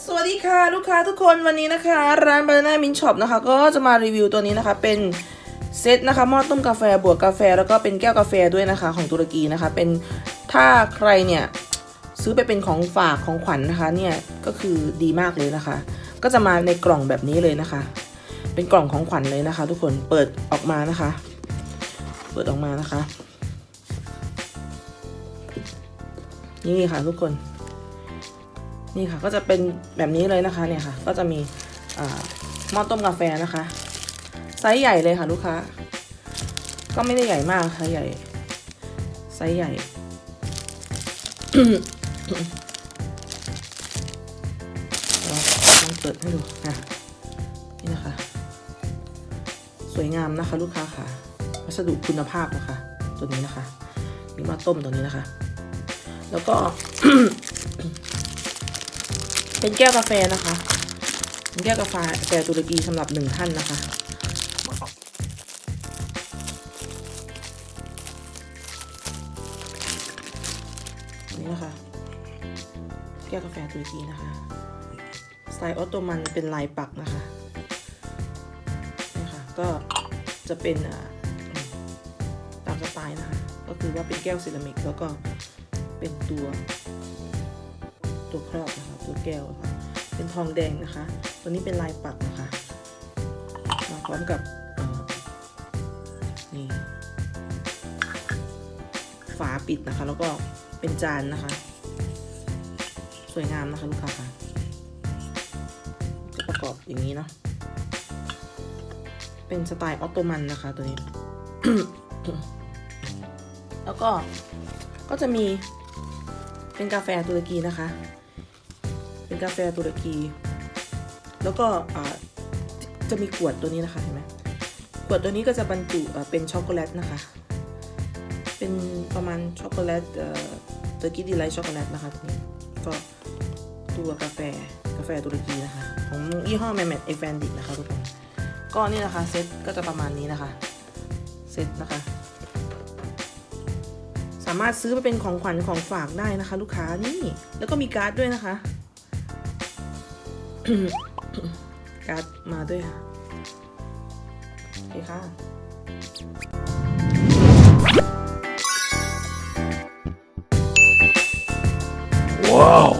สวัสดีค่ะลูกค้าทุกคนวันนี้นะคะ ร้าน Banana Mint Shop นะคะ ก็จะมารีวิวตัวนี้นะคะ เป็นเซตนะคะหม้อต้มกาแฟบวกกาแฟ แล้วก็เป็นแก้วกาแฟด้วยนะคะ ของตุรกีนะคะ เป็นถ้าใครเนี่ยซื้อไปเป็นของฝากของขวัญนะคะเนี่ยก็คือดีมากเลยนะคะ ก็จะมาในกล่องแบบนี้เลยนะคะ เป็นกล่องของขวัญเลยนะคะ ทุกคนเปิดออกมานะคะ เปิดออกมานะคะ นี่ค่ะทุกคน นี่ค่ะก็จะเป็นแบบนี้เลยนะคะเนี่ยค่ะ ก็จะมีหม้อต้มกาแฟนะคะ ไซส์ใหญ่เลยค่ะลูกค้า ก็ไม่ได้ใหญ่มากค่ะใหญ่ไซส์ใหญ่ ลองเปิดให้ดูค่ะนี่นะคะ สวยงามนะคะลูกค้าค่ะ วัสดุคุณภาพนะคะ ตัวนี้นะคะนี่หมาต้มตัวนี้นะคะ แล้วก็ เป็นแก้วกาแฟนะคะเป็นแก้วกาแฟแฟตุรกีสำหรับหนึ่งท่านนะคะนี่นะคะ แก้วกาแฟตุรกีนะคะสไตล์ออตโตมันเป็นลายปักนะคะนี่ค่ะก็จะเป็นตามสไตล์นะคะ ก็คือว่าเป็นแก้วเซรามิกแล้วก็เป็นตัวตัวครอบนะคะ ตัวแก้วนะคะเป็นทองแดงนะคะ ตัวนี้เป็นลายปักนะคะ มาพร้อมกับนี่ฝาปิดนะคะ แล้วก็เป็นจานนะคะ สวยงามนะคะลูกค้าค่ะก็ประกอบอย่างนี้เนาะเป็นสไตล์ออตโตมันนะคะตัวนี้ แล้วก็ก็จะมีเป็นกาแฟตุรกีนะคะ เป็นกาแฟตุรกี แล้วก็จะมีขวดตัวนี้นะคะเห็นไหมขวดตัวนี้ก็จะบรรจุเป็นช็อกโกแลตนะคะ เป็นประมาณช็อกโกแลตเอ่อตุรกีดีไลท์ช็อกโกแลตนะคะตัวนี้ก็ตัวกาแฟกาแฟตุรกีนะคะ ของยี่ห้อแมมเมดเอฟแฟนดินะคะทุกคนก็นี่นะคะเซตก็จะประมาณนี้นะคะเซตนะคะ สามารถซื้อไปเป็นของขวัญของฝากได้นะคะ ลูกค้านี่แล้วก็มีการ์ดด้วยนะคะ การ์ดมาด้วยค่ะโอเคค่ะว้าว